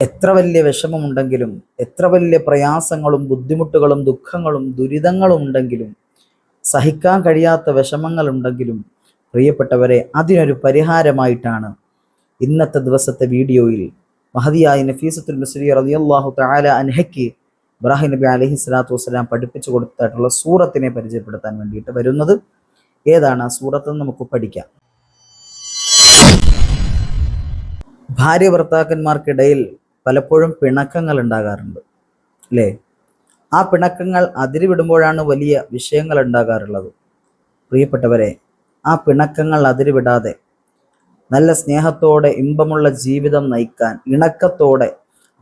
എത്ര വലിയ വിഷമമുണ്ടെങ്കിലും എത്ര വലിയ പ്രയാസങ്ങളും ബുദ്ധിമുട്ടുകളും ദുഃഖങ്ങളും ദുരിതങ്ങളും ഉണ്ടെങ്കിലും സഹിക്കാൻ കഴിയാത്ത വിഷമങ്ങളുണ്ടെങ്കിലും പ്രിയപ്പെട്ടവരെ അതിനൊരു പരിഹാരമായിട്ടാണ് ഇന്നത്തെ ദിവസത്തെ വീഡിയോയിൽ മഹദിയായ നഫീസത്തുൽ മുസ്ലി റളിയല്ലാഹു താല അൻഹയ്ക്ക് ഇബ്രാഹിം നബി അലഹി സ്വലാത്തു വസ്സലാം പഠിപ്പിച്ചു കൊടുത്തിട്ടുള്ള സൂറത്തിനെ പരിചയപ്പെടുത്താൻ വേണ്ടിയിട്ട് വരുന്നത്. ഏതാണ് ആ സൂറത്ത് നമുക്ക് പഠിക്കാം. ഭാര്യ ഭർത്താക്കന്മാർക്കിടയിൽ പലപ്പോഴും പിണക്കങ്ങൾ ഉണ്ടാകാറുണ്ട് അല്ലേ ആ പിണക്കങ്ങൾ അതിരുവിടുമ്പോഴാണ് വലിയ വിഷയങ്ങൾ ഉണ്ടാകാറുള്ളത്. പ്രിയപ്പെട്ടവരെ ആ പിണക്കങ്ങൾ അതിരുവിടാതെ നല്ല സ്നേഹത്തോടെ ഇമ്പമുള്ള ജീവിതം നയിക്കാൻ ഇണക്കത്തോടെ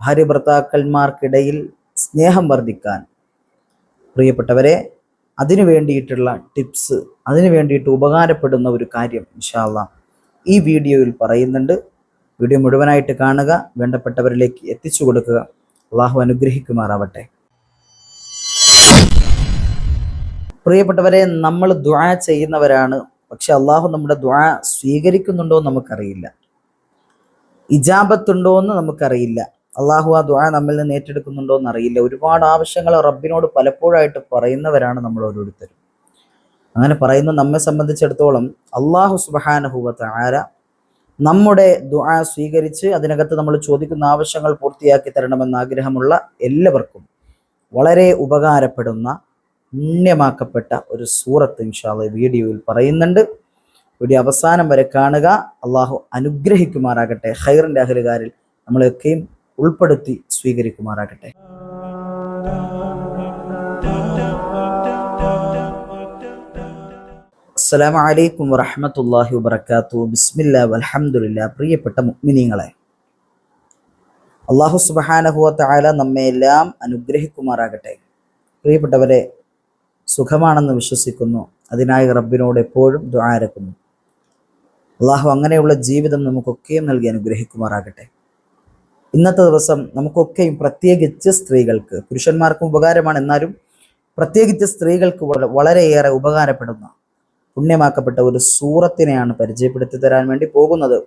ഭാര്യ ഭർത്താക്കന്മാർക്കിടയിൽ സ്നേഹം വർദ്ധിക്കാൻ. പ്രിയപ്പെട്ടവരെ അതിനു വേണ്ടിയിട്ടുള്ള ടിപ്സ് അതിനു വേണ്ടിയിട്ട് ഉപകാരപ്പെടുന്ന ഒരു കാര്യം ഇൻഷാല്ല ഈ വീഡിയോയിൽ പറയുന്നുണ്ട്. വീഡിയോ മുഴുവനായിട്ട് കാണുക വേണ്ടപ്പെട്ടവരിലേക്ക് എത്തിച്ചു കൊടുക്കുക. അള്ളാഹു അനുഗ്രഹിക്കുമാറാവട്ടെ. പ്രിയപ്പെട്ടവരെ നമ്മൾ ദ്വാ ചെയ്യുന്നവരാണ്. പക്ഷെ അള്ളാഹു നമ്മുടെ ദ്വാ സ്വീകരിക്കുന്നുണ്ടോ എന്ന് നമുക്കറിയില്ല. ഇജാബത്തുണ്ടോ എന്ന് നമുക്കറിയില്ല. അള്ളാഹു ആ ദ്വാ നമ്മിൽ നിന്ന് ഏറ്റെടുക്കുന്നുണ്ടോ എന്ന് അറിയില്ല ഒരുപാട് ആവശ്യങ്ങൾ റബ്ബിനോട് പലപ്പോഴായിട്ട് പറയുന്നവരാണ് നമ്മൾ ഓരോരുത്തരും. അങ്ങനെ പറയുന്ന നമ്മെ സംബന്ധിച്ചിടത്തോളം അള്ളാഹു സുബാനഹുബത്ത് ആര നമ്മുടെ ദുആ സ്വീകരിച്ച് അതിനകത്ത് നമ്മൾ ചോദിക്കുന്ന ആവശ്യങ്ങൾ പൂർത്തിയാക്കി തരണമെന്ന് ആഗ്രഹമുള്ള എല്ലാവർക്കും വളരെ ഉപകാരപ്പെടുന്ന പുണ്യമാക്കപ്പെട്ട ഒരു സൂറത്ത് ഇൻഷാൽ വീഡിയോയിൽ പറയുന്നുണ്ട്. വീഡിയോ അവസാനം വരെ കാണുക. അള്ളാഹു അനുഗ്രഹിക്കുമാറാകട്ടെ. ഹൈറിന്റെ അഹലുകാരിൽ നമ്മളെയൊക്കെയും ഉൾപ്പെടുത്തി സ്വീകരിക്കുമാറാകട്ടെ. അസ്സലാമു അലൈക്കും വറഹ്മത്തുള്ളാഹി വബറകാതുഹു. ബിസ്മില്ല വലഹമുല്ല പ്രിയപ്പെട്ട മുഅ്മിനീങ്ങളെ അള്ളാഹു തആല നമ്മെ എല്ലാം അനുഗ്രഹിക്കുമാറാകട്ടെ. പ്രിയപ്പെട്ടവരെ സുഖമാണെന്ന് വിശ്വസിക്കുന്നു. അതിനായി റബ്ബിനോട് എപ്പോഴും ദ്വാരക്കുന്നു അള്ളാഹു അങ്ങനെയുള്ള ജീവിതം നമുക്കൊക്കെയും നൽകി അനുഗ്രഹിക്കുമാറാകട്ടെ. ഇന്നത്തെ ദിവസം നമുക്കൊക്കെയും പ്രത്യേകിച്ച് സ്ത്രീകൾക്ക് പുരുഷന്മാർക്കും ഉപകാരമാണ്. എന്നാലും പ്രത്യേകിച്ച് സ്ത്രീകൾക്ക് വള- വളരെയേറെ ഉപകാരപ്പെടുന്ന പുണ്യമാക്കപ്പെട്ട ഒരു സൂറത്തിനെയാണ് പരിചയപ്പെടുത്തി തരാൻ വേണ്ടി പോകുന്നത്.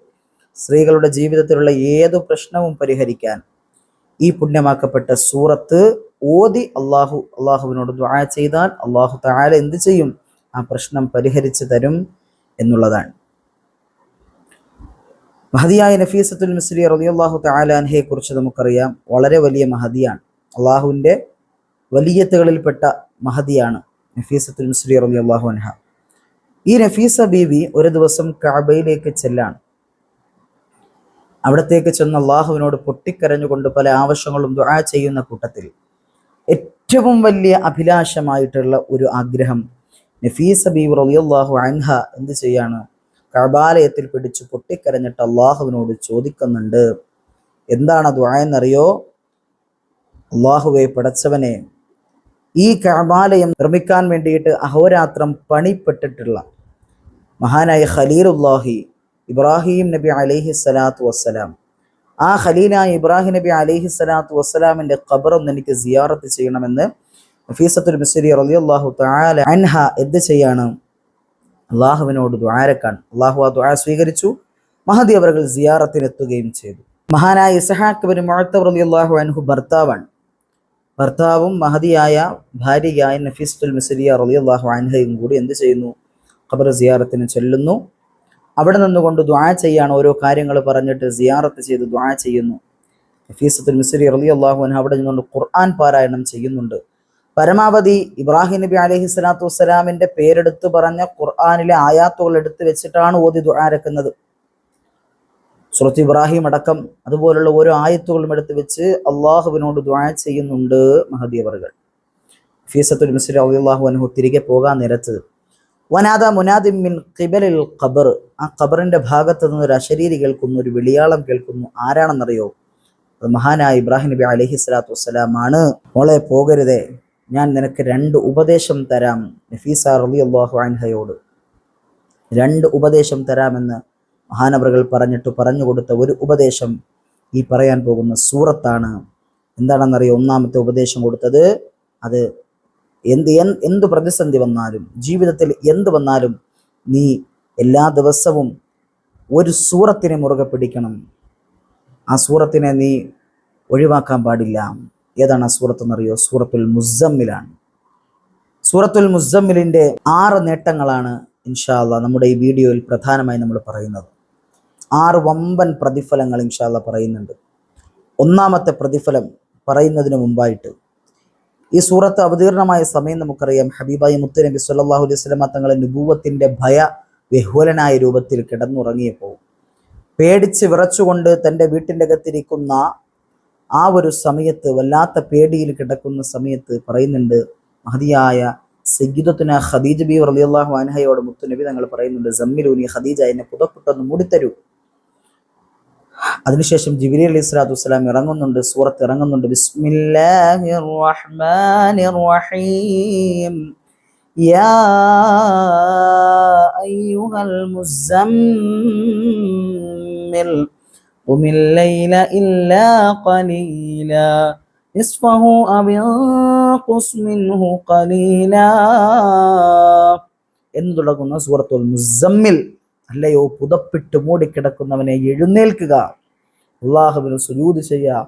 സ്ത്രീകളുടെ ജീവിതത്തിലുള്ള ഏതു പ്രശ്നവും പരിഹരിക്കാൻ ഈ പുണ്യമാക്കപ്പെട്ട സൂറത്ത് ഓതി അള്ളാഹു അള്ളാഹുവിനോട് ദ്വാ ചെയ്താൽ അള്ളാഹു താല എന്ത് ചെയ്യും? ആ പ്രശ്നം പരിഹരിച്ചു തരും എന്നുള്ളതാണ്. മഹദിയായ നഫീസത്തുൽ മിസ്ലി റളിയല്ലാഹു താലാൻഹയെ കുറിച്ച് നമുക്കറിയാം. വളരെ വലിയ മഹദിയാണ് അള്ളാഹുവിന്റെ വലിയത്തുകളിൽപ്പെട്ട മഹദിയാണ് നഫീസത്തുൽ മിസ്രി റളിയല്ലാഹു അൻഹ. ഈ നഫീസ ബീവി ഒരു ദിവസം കാബയിലേക്ക് ചെല്ലാണ്. അവിടത്തേക്ക് ചെന്ന് അള്ളാഹുവിനോട് പൊട്ടിക്കരഞ്ഞുകൊണ്ട് പല ആവശ്യങ്ങളും ദുആ ചെയ്യുന്ന കൂട്ടത്തിൽ ഏറ്റവും വലിയ അഭിലാഷമായിട്ടുള്ള ഒരു ആഗ്രഹം നഫീസ ബീവി റളിയല്ലാഹു അൻഹ എന്ത് ചെയ്യാണ്? കഅബാലയത്തിൽ പിടിച്ച് പൊട്ടിക്കരഞ്ഞിട്ട് അള്ളാഹുവിനോട് ചോദിക്കുന്നുണ്ട്. എന്താണ് ദുആ എന്നറിയോ? അള്ളാഹുവെ പടച്ചവനെ ഈ കഅബാലയം നിർമ്മിക്കാൻ വേണ്ടിയിട്ട് അഹോരാത്രം പണിപ്പെട്ടിട്ടുള്ള മഹാനായ ഖലീലുല്ലാഹി ഇബ്രാഹിം നബി അലൈഹി സ്വലാത്തു വസ്സലാം. ആ ഖലീലായ ഇബ്രാഹിം നബി അലൈഹി സ്വലാത്തു വസ്സലാമിന്റെ ഖബറൊന്ന് എനിക്ക് സിയാറത്ത് ചെയ്യണമെന്ന് ഫീസത്തുൽ മിസ്രി റളിയല്ലാഹു തആല അൻഹ എന്ത് ചെയ്യാണ്? അള്ളാഹുവിനോട് ദ്വാരക്കാൻ അള്ളാഹു ആ ദ്വാര സ്വീകരിച്ചു. മഹദി അവർ സിയാറത്തിനെത്തുകയും ചെയ്തു. മഹാനായ ഇസഹാഖ് ബിൻ മുഅത്തബ് റളിയല്ലാഹു അൻഹു ഭർത്താവാണ്. ഭർത്താവും മഹതിയായ ഭാര്യയായ നഫീസ്തുൽ മിസലിയ റലി റളിയല്ലാഹു അൻഹയും കൂടി എന്ത് ചെയ്യുന്നു? ഖബർ സിയാറത്തിന് ചൊല്ലുന്നു. അവിടെ നിന്നുകൊണ്ട് ദ്വാ ചെയ്യാണ് ഓരോ കാര്യങ്ങൾ പറഞ്ഞിട്ട് സിയാറത്ത് ചെയ്ത് ദ്വാ ചെയ്യുന്നു. നഫീസത്തുൽ മിസ്രി റളിയല്ലാഹു അൻഹ അവിടെ നിന്നുകൊണ്ട് ഖുർആൻ പാരായണം ചെയ്യുന്നുണ്ട്. പരമാവധി ഇബ്രാഹിം നബി അലഹി സ്വലാത്തു വസ്സലാമിന്റെ പേരെടുത്ത് പറഞ്ഞ ഖുർആാനിലെ ആയാത്തുകൾ എടുത്ത് വെച്ചിട്ടാണ് ഓതി ദ്വാരക്കുന്നത് സുറത്ത് ഇബ്രാഹിം അടക്കം അതുപോലുള്ള ഓരോ ആയത്തുകളും എടുത്ത് വെച്ച് അള്ളാഹുവിനോട് ദ്വാ ചെയ്യുന്നുണ്ട് മഹദീവറുകൾ ഫീസത്തുൽ മിസ്രി അള്ളാഹു അൻഹു തിരികെ പോകാൻ നിരത്ത് വനാദ മുനാദിം മിൻ ഖിബലിൽ ഖബർ. ആ ഖബറിന്റെ ഭാഗത്ത് നിന്ന് ഒരു അശരീരി കേൾക്കുന്നു ഒരു വിളിയാളം കേൾക്കുന്നു. ആരാണെന്നറിയോ? അത് മഹാനായ ഇബ്രാഹിം നബി അലഹി സ്വലാത്തു വസ്സലാമാണ്. മോളെ പോകരുതേ ഞാൻ നിനക്ക് രണ്ട് ഉപദേശം തരാം നഫീസ റലി അള്ളാഹു അൻഹയോട്. രണ്ട് ഉപദേശം തരാമെന്ന് മഹാനവറുകൾ പറഞ്ഞിട്ട് പറഞ്ഞു കൊടുത്ത ഒരു ഉപദേശം ഈ പറയാൻ പോകുന്ന സൂറത്താണ്. എന്താണെന്നറിയോ? ഒന്നാമത്തെ ഉപദേശം കൊടുത്തത് അത് എന്ത് എന്ത് പ്രതിസന്ധി വന്നാലും ജീവിതത്തിൽ എന്ത് വന്നാലും നീ എല്ലാ ദിവസവും ഒരു സൂറത്തിനെ മുറുകെ പിടിക്കണം. ആ സൂറത്തിനെ നീ ഒഴിവാക്കാൻ പാടില്ല. ഏതാണ് ആ സൂറത്ത് എന്നറിയോ സൂറത്തുൽ മുസമ്മിലാണ് സൂറത്തുൽ മുസമ്മിലിന്റെ ആറ് നേട്ടങ്ങളാണ് ഇൻഷാല്ല നമ്മുടെ ഈ വീഡിയോയിൽ പ്രധാനമായി നമ്മൾ പറയുന്നത്. ആറ് വമ്പൻ പ്രതിഫലങ്ങൾ ഇൻഷാല്ല പറയുന്നുണ്ട്. ഒന്നാമത്തെ പ്രതിഫലം പറയുന്നതിന് മുമ്പായിട്ട് ഈ സൂറത്ത് അവതീർണമായ സമയം നമുക്കറിയാം. ഹബീബായി മുത്തുനബി സല്ലാഹു അലൈഹി വസല്ലമ തങ്ങളെ നുബൂവത്തിന്റെ ഭയ വിഹ്വലനായ രൂപത്തിൽ കിടന്നുറങ്ങിയപ്പോൾ പേടിച്ച് വിറച്ചുകൊണ്ട് തന്റെ വീട്ടിന്റെ അകത്തിരിക്കുന്ന ആ ഒരു സമയത്ത് വല്ലാത്ത പേടിയിൽ കിടക്കുന്ന സമയത്ത് പറയുന്നുണ്ട് മഹതിയായ സയ്യിദത്തുന ഖദീജ ബി റളിയല്ലാഹു അൻഹയോട് മുത്തുനബി തങ്ങൾ പറയുന്നുണ്ട് ജമ്മിലൂനി ഖദീജ എന്നെ പുതപ്പെട്ടൊന്ന് മൂടിത്തരൂ. അതിനുശേഷം ജിബിലി അലൈഹി സ്വലാത്തു വസ്സലാം ഇറങ്ങുന്നുണ്ട് സൂറത്ത് ഇറങ്ങുന്നുണ്ട് ബിസ്മില്ലാഹിർ റഹ്മാനിർ റഹീം യാ അയ്യുഹൽ മുസമ്മിൽ قم الليل إلا قليلا نصفه أو انقص منه قليلا എന്ന് തുടങ്ങുന്ന സൂറത്തുൽ മുസമ്മിൽ അല്ലയോ പുതപ്പിട്ട് മൂടിക്കിടക്കുന്നവനെ എഴുന്നേൽക്കുക. അള്ളാഹുവിന് സുജൂത് ചെയ്യുക.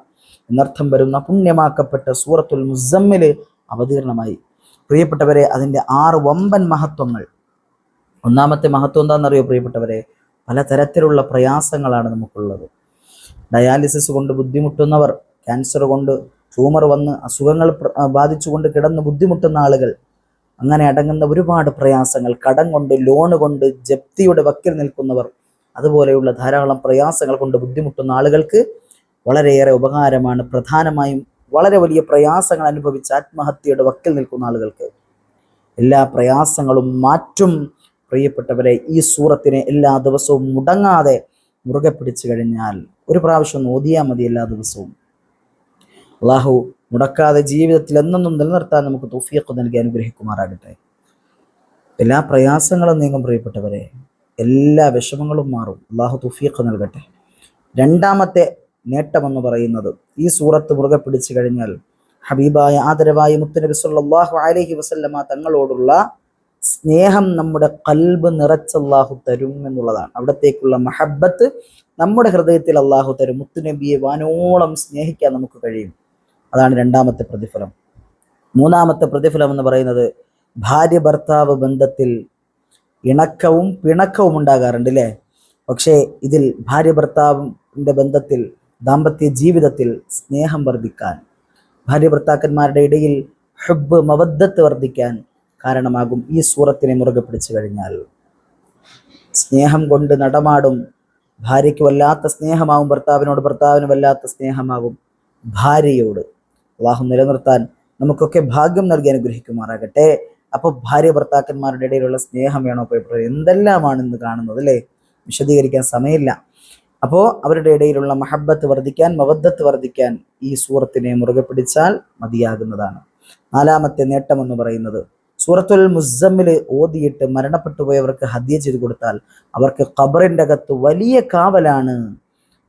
എന്നർത്ഥം വരുന്ന പുണ്യമാക്കപ്പെട്ട സൂറത്തുൽ മുസമ്മിൽ അവതീർണമായി. പ്രിയപ്പെട്ടവരെ അതിന്റെ ആറ് വമ്പൻ മഹത്വങ്ങൾ. ഒന്നാമത്തെ മഹത്വം എന്താണെന്നറിയോ പ്രിയപ്പെട്ടവരെ? പലതരത്തിലുള്ള പ്രയാസങ്ങളാണ് നമുക്കുള്ളത്. ഡയാലിസിസ് കൊണ്ട് ബുദ്ധിമുട്ടുന്നവർ ക്യാൻസർ കൊണ്ട് ട്യൂമർ വന്ന് അസുഖങ്ങൾ ബാധിച്ചുകൊണ്ട് കിടന്ന് ബുദ്ധിമുട്ടുന്ന ആളുകൾ അങ്ങനെ അടങ്ങുന്ന ഒരുപാട് പ്രയാസങ്ങൾ. കടം കൊണ്ട് ലോൺ കൊണ്ട് ജപ്തിയുടെ വക്കിൽ നിൽക്കുന്നവർ. അതുപോലെയുള്ള ധാരാളം പ്രയാസങ്ങൾ കൊണ്ട് ബുദ്ധിമുട്ടുന്ന ആളുകൾക്ക് വളരെയേറെ ഉപകാരമാണ്. പ്രധാനമായും വളരെ വലിയ പ്രയാസങ്ങൾ അനുഭവിച്ച ആത്മഹത്യയുടെ വക്കിൽ നിൽക്കുന്ന ആളുകൾക്ക്. എല്ലാ പ്രയാസങ്ങളും മാറ്റും. പ്രിയപ്പെട്ടവരെ ഈ സൂറത്തിനെ എല്ലാ ദിവസവും മുടങ്ങാതെ മുറുകെ പിടിച്ചു കഴിഞ്ഞാൽ ഒരു പ്രാവശ്യം ഓതിയാൽ മതി എല്ലാ ദിവസവും. അള്ളാഹു മുടക്കാതെ ജീവിതത്തിൽ എന്നെന്നും നിലനിർത്താൻ നമുക്ക് തൗഫീഖ് നൽകി അനുഗ്രഹിക്കുമാറാകട്ടെ. എല്ലാ പ്രയാസങ്ങളും നീങ്ങും പ്രിയപ്പെട്ടവരെ. എല്ലാ വിഷമങ്ങളും മാറും. അള്ളാഹു തൗഫീഖ് നൽകട്ടെ. രണ്ടാമത്തെ നേട്ടമെന്ന് പറയുന്നത് ഈ സൂറത്ത് മുറുകെ പിടിച്ചു കഴിഞ്ഞാൽ ഹബീബായ ആദരവായ മുത്തനബി സല്ലാഹു അലഹി വസല്ലമ തങ്ങളോടുള്ള സ്നേഹം നമ്മുടെ കൽബ് നിറച്ച് അള്ളാഹു തരും എന്നുള്ളതാണ്. അവിടത്തേക്കുള്ള മഹബത്ത് നമ്മുടെ ഹൃദയത്തിൽ അള്ളാഹു തരും. മുത്തുനബിയെ വാനോളം സ്നേഹിക്കാൻ നമുക്ക് കഴിയും. അതാണ് രണ്ടാമത്തെ പ്രതിഫലം. മൂന്നാമത്തെ പ്രതിഫലം എന്ന് പറയുന്നത് ഭാര്യ ഭർത്താവ് ബന്ധത്തിൽ ഇണക്കവും പിണക്കവും ഉണ്ടാകാറുണ്ട് അല്ലേ പക്ഷേ ഇതിൽ ഭാര്യ ഭർത്താവിന്റെ ബന്ധത്തിൽ ദാമ്പത്യ ജീവിതത്തിൽ സ്നേഹം വർദ്ധിക്കാൻ ഭാര്യ ഭർത്താക്കന്മാരുടെ ഇടയിൽ ഹുബ് മവദ്ദത്ത് വർദ്ധിക്കാൻ കാരണമാകും ഈ സൂറത്തിനെ മുറുകെ പിടിച്ചു കഴിഞ്ഞാൽ. സ്നേഹം കൊണ്ട് നടമാടും ഭാര്യയ്ക്ക് വല്ലാത്ത സ്നേഹമാകും ഭർത്താവിനോട് ഭർത്താവിന് വല്ലാത്ത സ്നേഹമാകും ഭാര്യയോട്. അള്ളാഹു നിലനിർത്താൻ നമുക്കൊക്കെ ഭാഗ്യം നൽകി അനുഗ്രഹിക്കുമാറാകട്ടെ. അപ്പോൾ ഭാര്യ ഭർത്താക്കന്മാരുടെ ഇടയിലുള്ള സ്നേഹം വേണോ പേപ്പർ എന്തെല്ലാമാണ് ഇന്ന് കാണുന്നത് അല്ലേ? വിശദീകരിക്കാൻ സമയമില്ല. അപ്പോൾ അവരുടെ ഇടയിലുള്ള മഹബത്ത് വർദ്ധിക്കാൻ മബദ്ധത്ത് വർദ്ധിക്കാൻ ഈ സൂറത്തിനെ മുറുകെ പിടിച്ചാൽ മതിയാകുന്നതാണ്. നാലാമത്തെ നേട്ടം എന്ന് പറയുന്നത് സൂറത്തുൽ മുസമ്മിൽ ഓതിയിട്ട് മരണപ്പെട്ടു പോയവർക്ക് ഹദ്യ ചെയ്തു കൊടുത്താൽ അവർക്ക് ഖബറിന്റെ അകത്ത് വലിയ കാവലാണ്.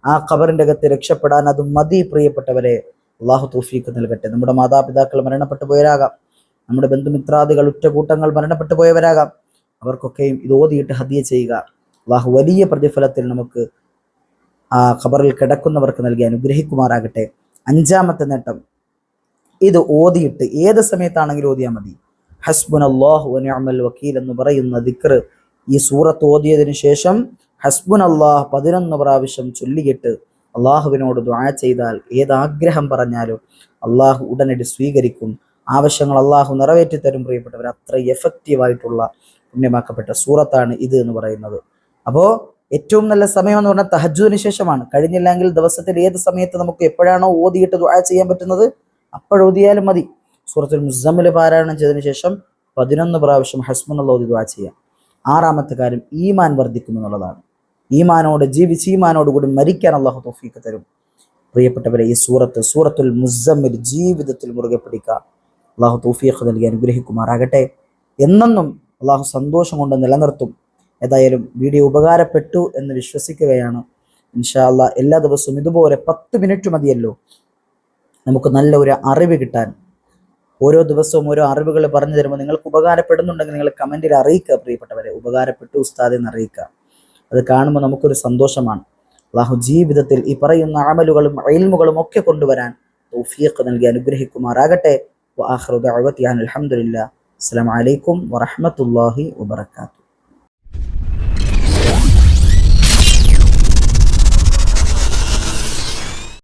ആ ഖബറിന്റെ അകത്ത് രക്ഷപ്പെടാൻ അത് മതി പ്രിയപ്പെട്ടവരെ. അള്ളാഹു തോഫീക്ക് നൽകട്ടെ. നമ്മുടെ മാതാപിതാക്കൾ മരണപ്പെട്ടു പോയവരാകാം. നമ്മുടെ ബന്ധുമിത്രാദികൾ ഉറ്റകൂട്ടങ്ങൾ മരണപ്പെട്ടു പോയവരാകാം. അവർക്കൊക്കെയും ഇത് ഓതിയിട്ട് ഹദ്യ ചെയ്യുക. അള്ളാഹു വലിയ പ്രതിഫലത്തിൽ നമുക്ക് ആ ഖബറിൽ കിടക്കുന്നവർക്ക് നൽകി അനുഗ്രഹിക്കുമാറാകട്ടെ. അഞ്ചാമത്തെ നേട്ടം. ഇത് ഓതിയിട്ട് ഏത് സമയത്താണെങ്കിലും ഓതിയാൽ മതി. ഹസ്ബുൻ അള്ളാഹു നിഅമൽ വക്കീൽ എന്ന് പറയുന്ന ദിക്ർ ഈ സൂറത്ത് ഓതിയതിനു ശേഷം ഹസ്ബുൻ അള്ളാഹ് പതിനൊന്ന് പ്രാവശ്യം ചൊല്ലിയിട്ട് അള്ളാഹുവിനോട് ദുആ ചെയ്താൽ ഏതാഗ്രഹം പറഞ്ഞാലും അള്ളാഹു ഉടനടി സ്വീകരിക്കും. ആവശ്യങ്ങൾ അള്ളാഹു നിറവേറ്റി തരും പ്രിയപ്പെട്ടവർ അത്ര എഫക്റ്റീവായിട്ടുള്ള പുണ്യമാക്കപ്പെട്ട സൂറത്താണ് ഇത് എന്ന് പറയുന്നത്. അപ്പോൾ ഏറ്റവും നല്ല സമയം എന്ന് പറഞ്ഞാൽ തഹജുവിന് ശേഷമാണ്. കഴിഞ്ഞില്ലെങ്കിൽ ദിവസത്തിൽ ഏത് സമയത്ത് നമുക്ക് എപ്പോഴാണോ ഓതിയിട്ട് ദുആ ചെയ്യാൻ പറ്റുന്നത് അപ്പോഴോതിയാലും മതി. സൂറത്തുൽ മുസമ്മിൽ പാരായണം ചെയ്തതിനു ശേഷം പതിനൊന്ന് പ്രാവശ്യം ഹസ്മുനുള്ള ഓതി ദുആ ചെയ്യാം. ആറാമത്തെ കാര്യം ഈമാൻ വർദ്ധിക്കും എന്നുള്ളതാണ്. ഈമാനോട് ജീവിച്ച് ഈമാനോട് കൂടി മരിക്കാൻ അള്ളാഹു തൗഫീഖ് തരും. പ്രിയപ്പെട്ടവരെ ഈ സൂറത്ത് സൂറത്തുൽ മുസമ്മിൽ ജീവിതത്തിൽ മുറുകെ പിടിക്കുക അള്ളാഹു തൗഫീഖ് നൽകി അനുഗ്രഹിക്കുമാറാകട്ടെ. എന്നെന്നും അള്ളാഹു സന്തോഷം കൊണ്ട് നിലനിർത്തും. ഏതായാലും വീഡിയോ ഉപകാരപ്പെട്ടു എന്ന് വിശ്വസിക്കുകയാണ്. ഇൻഷാ അല്ലാ എല്ലാ ദിവസവും ഇതുപോലെ പത്ത് മിനിറ്റ് മതിയല്ലോ. നമുക്ക് നല്ല ഒരു അറിവ് കിട്ടാൻ. ഓരോ ദിവസവും ഓരോ അറിവുകൾ പറഞ്ഞു തരുമ്പോൾ നിങ്ങൾക്ക് ഉപകാരപ്പെടുന്നുണ്ടെങ്കിൽ നിങ്ങൾ കമന്റിൽ അറിയിക്കുക പ്രിയപ്പെട്ടവരെ. ഉപകാരപ്പെട്ടു ഉസ്താദെന്ന് അറിയിക്കുക. അത് കാണുമ്പോൾ നമുക്കൊരു സന്തോഷമാണ്. അള്ളാഹു ജീവിതത്തിൽ ഈ പറയുന്ന അമലുകളും അയൽമുകളും ഒക്കെ കൊണ്ടുവരാൻ തൗഫീഖ് നൽകി അനുഗ്രഹിക്കുമാറാകട്ടെ. ഹംദുലില്ലാ അസ്സലാമു അലൈക്കും വറഹ്മത്തുള്ളാഹി വബറകാതുഹു.